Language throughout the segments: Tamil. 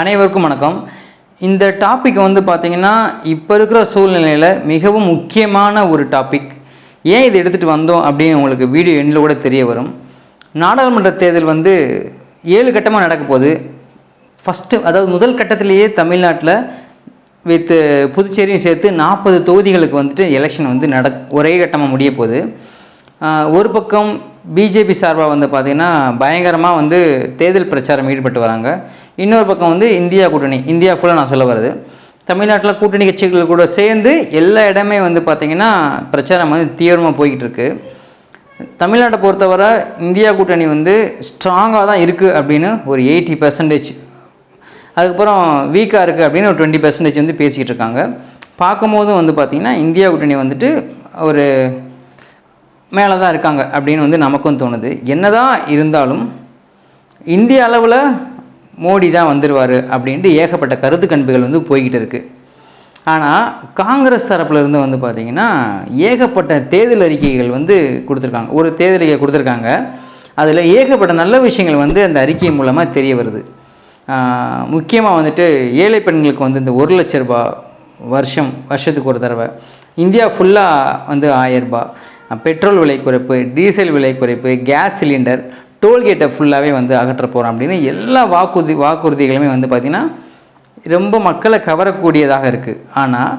அனைவருக்கும் வணக்கம். இந்த டாபிக் வந்து பார்த்திங்கன்னா இப்போ இருக்கிற சூழ்நிலையில் மிகவும் முக்கியமான ஒரு டாபிக் ஏன் இதை எடுத்துகிட்டு வந்தோம் அப்படின்னு உங்களுக்கு வீடியோ எண்ணில் கூட தெரிய வரும். நாடாளுமன்ற தேர்தல் வந்து ஏழு கட்டமாக நடக்க போகுது. ஃபஸ்ட்டு அதாவது முதல் கட்டத்திலேயே தமிழ்நாட்டில் வித் புதுச்சேரியும் சேர்த்து நாற்பது தொகுதிகளுக்கு வந்துட்டு எலெக்ஷன் வந்து நட ஒரே கட்டமாக முடிய போகுது. ஒரு பக்கம் பிஜேபி சார்பாக வந்து பார்த்திங்கன்னா பயங்கரமாக வந்து தேர்தல் பிரச்சாரம் ஈடுபட்டு வராங்க. இன்னொரு பக்கம் வந்து இந்தியா கூட்டணி. இந்தியா ஃபுல்லாக நான் சொல்ல வருது தமிழ்நாட்டில் கூட்டணி கட்சிகள் கூட சேர்ந்து எல்லா இடமே வந்து பார்த்திங்கன்னா பிரச்சாரம் வந்து தீவிரமாக போய்கிட்டு இருக்குது தமிழ்நாட்டை பொறுத்தவரை இந்தியா கூட்டணி வந்து ஸ்ட்ராங்காக தான் இருக்குது அப்படின்னு ஒரு எயிட்டி பர்சன்டேஜ் அதுக்கப்புறம் வீக்காக இருக்குது அப்படின்னு ஒரு டுவெண்ட்டி பர்சன்டேஜ் வந்து பேசிக்கிட்டு இருக்காங்க பார்க்கும்போதும் வந்து பார்த்திங்கன்னா இந்தியா கூட்டணி வந்துட்டு ஒரு மேலே தான் இருக்காங்க அப்படின்னு வந்து நமக்கும் தோணுது. என்னதான் இருந்தாலும் இந்திய அளவில் மோடி தான் வந்துடுவார் அப்படின்ட்டு ஏகப்பட்ட கருத்து கணிப்புகள் வந்து போய்கிட்டு இருக்குது ஆனால் காங்கிரஸ் தரப்புலேருந்து வந்து பார்த்திங்கன்னா ஏகப்பட்ட தேர்தல் அறிக்கைகள் வந்து கொடுத்துருக்காங்க. ஒரு தேர்தல் அறிக்கை கொடுத்துருக்காங்க. அதில் ஏகப்பட்ட நல்ல விஷயங்கள் வந்து அந்த அறிக்கை மூலமாக தெரிய வருது. முக்கியமாக வந்துட்டு ஏழை பெண்களுக்கு வந்து இந்த ஒரு லட்ச ரூபாய் வருஷம் வருஷத்துக்கு ஒரு தடவை. இந்தியா ஃபுல்லாக வந்து ஆயரரூபா பெட்ரோல் விலை குறைப்பு டீசல் விலை குறைப்பு கேஸ் சிலிண்டர் டோல்கேட்டை ஃபுல்லாகவே வந்து அகற்ற போகிறோம் அப்படின்னு எல்லா வாக்குறுதி வாக்குறுதிகளுமே வந்து பார்த்திங்கன்னா ரொம்ப மக்களை கவரக்கூடியதாக இருக்குது ஆனால்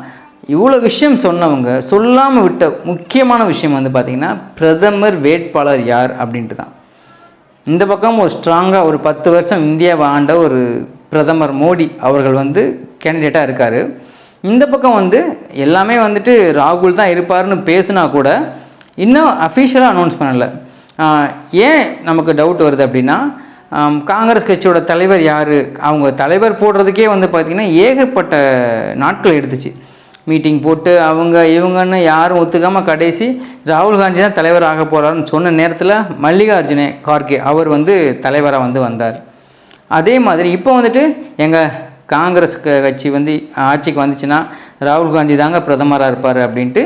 இவ்வளோ விஷயம் சொன்னவங்க சொல்லாமல் விட்ட முக்கியமான விஷயம் வந்து பார்த்திங்கன்னா பிரதமர் வேட்பாளர் யார் அப்படின்ட்டு தான் இந்த பக்கம் ஒரு ஸ்ட்ராங்காக ஒரு பத்து வருஷம் இந்தியாவை ஆண்ட ஒரு பிரதமர் மோடி அவர்கள் வந்து கேண்டிடேட்டாக இருக்கார். இந்த பக்கம் வந்து எல்லாமே வந்துட்டு ராகுல் தான் இருப்பார்னு பேசுனா கூட இன்னும் அஃபிஷியலாக அனௌன்ஸ் பண்ணலை. ஏன் நமக்கு டவுட் வருது அப்படின்னா காங்கிரஸ் கட்சியோட தலைவர் யார்? அவங்க தலைவர் போடுறதுக்கே வந்து பார்த்திங்கன்னா ஏகப்பட்ட நாட்கள் எடுத்துச்சு. மீட்டிங் போட்டு அவங்க இவங்கன்னு யாரும் ஒத்துக்காமல் கடைசி ராகுல் காந்தி தான் தலைவர் ஆக போகிறாருன்னு சொன்ன நேரத்தில் மல்லிகார்ஜுனே கார்கே அவர் வந்து தலைவராக வந்து வந்தார். அதே மாதிரி இப்போ வந்துட்டு எங்கள் காங்கிரஸ் க- கட்சி வந்து ஆட்சிக்கு வந்துச்சுன்னா ராகுல் காந்தி தாங்க பிரதமராக இருப்பார் அப்படின்ட்டு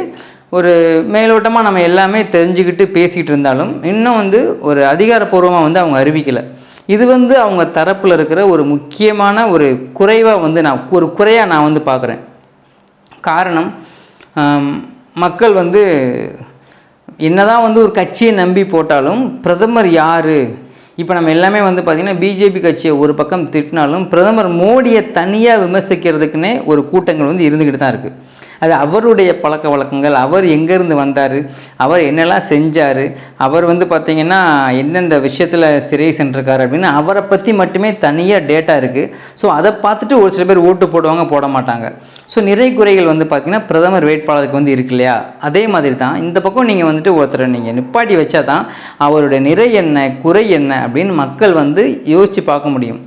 ஒரு மேலோட்டமாக நம்ம எல்லாமே தெரிஞ்சுக்கிட்டு பேசிக்கிட்டு இருந்தாலும் இன்னும் வந்து ஒரு அதிகாரப்பூர்வமாக வந்து அவங்க அறிவிக்கலை. இது வந்து அவங்க தரப்பில் இருக்கிற ஒரு முக்கியமான ஒரு குறைவாக வந்து நான் ஒரு குறையாக நான் வந்து பார்க்குறேன் காரணம் மக்கள் வந்து என்னதான் வந்து ஒரு கட்சியை நம்பி போட்டாலும் பிரதமர் யார்? இப்போ நம்ம எல்லாமே வந்து பார்த்திங்கன்னா பிஜேபி கட்சியை ஒரு பக்கம் திட்டினாலும் பிரதமர் மோடியை தனியாக விமர்சிக்கிறதுக்குன்னே ஒரு கூட்டங்கள் வந்து இருந்துக்கிட்டு தான் இருக்குது அது அவருடைய பழக்க வழக்கங்கள். அவர் எங்கேருந்து வந்தார்? அவர் என்னெல்லாம் செஞ்சார்? அவர் வந்து பார்த்திங்கன்னா எந்தெந்த விஷயத்தில் சிறை சென்றிருக்காரு அப்படின்னு அவரை பற்றி மட்டுமே தனியாக டேட்டா இருக்குது ஸோ அதை பார்த்துட்டு ஒரு சில பேர் ஓட்டு போடுவாங்க போட மாட்டாங்க. ஸோ நிறை குறைகள் வந்து பார்த்திங்கன்னா பிரதமர் வேட்பாளருக்கு வந்து இருக்கு இல்லையா? அதே மாதிரி தான் இந்த பக்கம் நீங்கள் வந்துட்டு ஒருத்தரை நீங்கள் நிப்பாட்டி வச்சா தான் அவருடைய நிறை என்ன குறை என்ன அப்படின்னு மக்கள் வந்து யோசித்து பார்க்க முடியும்.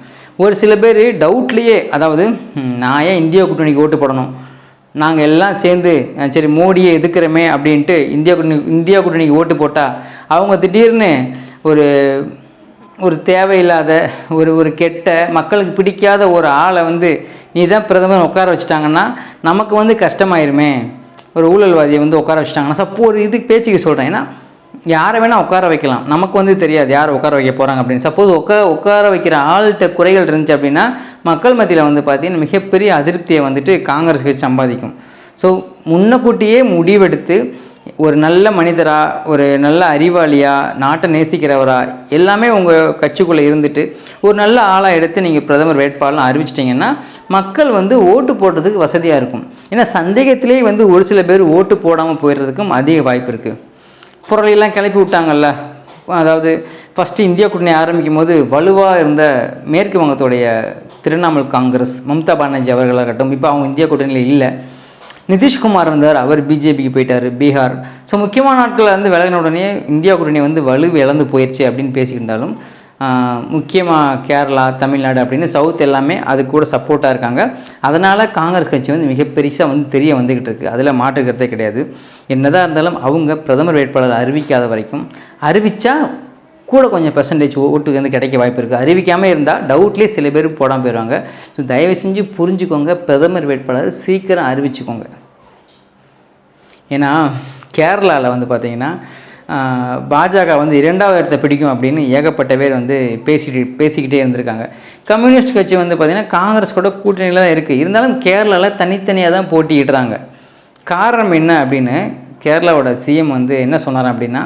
ஒரு சில பேர் டவுட்லேயே அதாவது நான் ஏன் இந்தியா கூட்டணிக்கு ஓட்டு போடணும்? நாங்கள் எல்லாம் சேர்ந்து சரி மோடியை எதுக்குறோமே அப்படின்ட்டு இந்தியா கூட்டணி இந்தியா கூட்டணிக்கு ஓட்டு போட்டால் அவங்க திடீர்னு ஒரு ஒரு தேவையில்லாத ஒரு ஒரு கெட்ட மக்களுக்கு பிடிக்காத ஒரு ஆளை வந்து நீ தான் பிரதமர் உட்கார வச்சுட்டாங்கன்னா நமக்கு வந்து கஷ்டமாயிருமே. ஒரு ஊழல்வாதியை வந்து உட்கார வச்சுட்டாங்கன்னா சப்போ ஒரு இதுக்கு பேச்சுக்கு சொல்கிறேன் ஏன்னா யாரை வேணால் உட்கார வைக்கலாம். நமக்கு வந்து தெரியாது யார் உட்கார வைக்க போகிறாங்க அப்படின்னு. சப்போஸ் உட்கா உட்கார வைக்கிற ஆள்கிட்ட குறைகள் இருந்துச்சு அப்படின்னா மக்கள் மத்தியில் வந்து பார்த்தீங்கன்னா மிகப்பெரிய அதிருப்தியை வந்துட்டு காங்கிரஸ் கட்சி சம்பாதிக்கும். ஸோ முன்னக்கூட்டியே முடிவெடுத்து ஒரு நல்ல மனிதராக ஒரு நல்ல அறிவாளியாக நாட்டை நேசிக்கிறவரா எல்லாமே உங்கள் கட்சிக்குள்ளே இருந்துட்டு ஒரு நல்ல ஆளாக எடுத்து நீங்கள் பிரதமர் வேட்பாளர் அறிவிச்சிட்டிங்கன்னா மக்கள் வந்து ஓட்டு போடுறதுக்கு வசதியாக இருக்கும். ஏன்னா சந்தேகத்திலே வந்து ஒரு சில பேர் ஓட்டு போடாமல் போயிடுறதுக்கும் அதிக வாய்ப்பு இருக்குது புரளையெல்லாம் கிளப்பி விட்டாங்கல்ல? அதாவது ஃபஸ்ட்டு இந்தியா கூட்டணி ஆரம்பிக்கும் போது வலுவாக இருந்த மேற்கு வங்கத்துடைய திரிணாமுல் காங்கிரஸ் மம்தா பானர்ஜி அவர்களாகட்டும் இப்போ அவங்க இந்தியா கூட்டணியில் இல்லை. நிதிஷ்குமார் இருந்தார் அவர் பிஜேபிக்கு போயிட்டார் பீகார். ஸோ முக்கியமான நாட்களில் வந்து விலகின உடனே இந்தியா கூட்டணி வந்து வலு இழந்து போயிடுச்சு அப்படின்னு பேசியிருந்தாலும் முக்கியமாக கேரளா தமிழ்நாடு அப்படின்னு சவுத் எல்லாமே அது கூட சப்போர்ட்டாக இருக்காங்க. அதனால் காங்கிரஸ் கட்சி வந்து மிக பெருசாக வந்து தெரிய வந்துக்கிட்டு இருக்குது அதில் மாற்றுக்கிறதே கிடையாது. என்னதான் இருந்தாலும் அவங்க பிரதமர் வேட்பாளர் அறிவிக்காத வரைக்கும் அறிவித்தா கூட கொஞ்சம் பெர்சன்டேஜ் ஓட்டுக்கு வந்து கிடைக்க வாய்ப்பு இருக்குது அறிவிக்காமல் இருந்தால் டவுட்லேயே சில பேர் போடாமல் போயிடுவாங்க ஸோ தயவு செஞ்சு புரிஞ்சுக்கோங்க. பிரதமர் வேட்பாளர் சீக்கிரம் அறிவிச்சுக்கோங்க. ஏன்னா கேரளாவில் வந்து பார்த்திங்கன்னா பாஜக வந்து இரண்டாவது இடத்தை பிடிக்கும் அப்படின்னு ஏகப்பட்ட பேர் வந்து பேசிட்டு பேசிக்கிட்டே இருந்திருக்காங்க. கம்யூனிஸ்ட் கட்சி வந்து பார்த்திங்கன்னா காங்கிரஸ் கூட கூட்டணியில் தான் இருக்குது இருந்தாலும் கேரளாவில் தனித்தனியாக தான் போட்டியிடுறாங்க. காரணம் என்ன அப்படின்னு கேரளாவோட சிஎம் வந்து என்ன சொன்னார் அப்படின்னா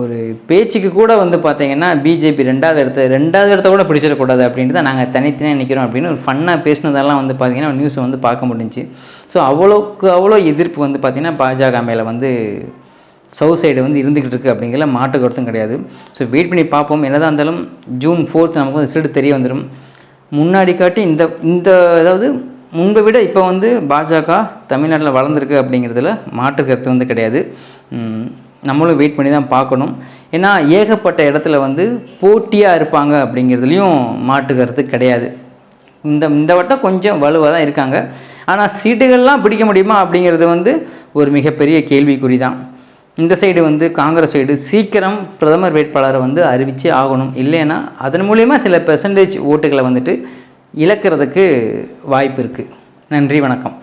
ஒரு பேச்சுக்கு கூட வந்து பார்த்தீங்கன்னா பிஜேபி ரெண்டாவது இடத்த ரெண்டாவது இடத்த கூட பிடிச்சிடக்கூடாது அப்படின்ட்டு தான் நாங்கள் தனித்தனியாக நிற்கிறோம் அப்படின்னு ஒரு ஃபன்னாக பேசினதெல்லாம் வந்து பார்த்தீங்கன்னா நியூஸை வந்து பார்க்க முடிஞ்சுச்சு. ஸோ அவ்வளோக்கு அவ்வளோ எதிர்ப்பு வந்து பார்த்திங்கன்னா பாஜக மேலே வந்து சவுத் சைடு வந்து இருந்துக்கிட்டு இருக்குது அப்படிங்கிற மாட்டு கருத்தும் கிடையாது. ஸோ வெயிட் பண்ணி பார்ப்போம். என்னதான் இருந்தாலும் ஜூன் ஃபோர்த் நமக்கு வந்து ரிசல்ட் தெரிய வந்துடும் முன்னாடி காட்டி இந்த இந்த அதாவது முன்பை விட இப்போ வந்து பாஜக தமிழ்நாட்டில் வளர்ந்துருக்கு அப்படிங்கிறதுல மாற்று கருத்து வந்து கிடையாது. நம்மளும் வெயிட் பண்ணி தான் பார்க்கணும். ஏன்னா ஏகப்பட்ட இடத்துல வந்து போட்டியாக இருப்பாங்க அப்படிங்கிறதுலையும் மாட்டுக்கிறது கிடையாது. இந்த இந்த வட்டம் கொஞ்சம் வலுவாக தான் இருக்காங்க. ஆனால் சீட்டுகள்லாம் பிடிக்க முடியுமா அப்படிங்கிறது வந்து ஒரு மிகப்பெரிய கேள்விக்குறி தான் இந்த சைடு வந்து காங்கிரஸ் சைடு சீக்கிரம் பிரதமர் வேட்பாளரை வந்து அறிவிச்சே ஆகணும். இல்லைன்னா அதன் மூலயமா சில பெர்சன்டேஜ் ஓட்டுகளை வந்துட்டு இழக்கிறதுக்கு வாய்ப்பு இருக்குது நன்றி வணக்கம்.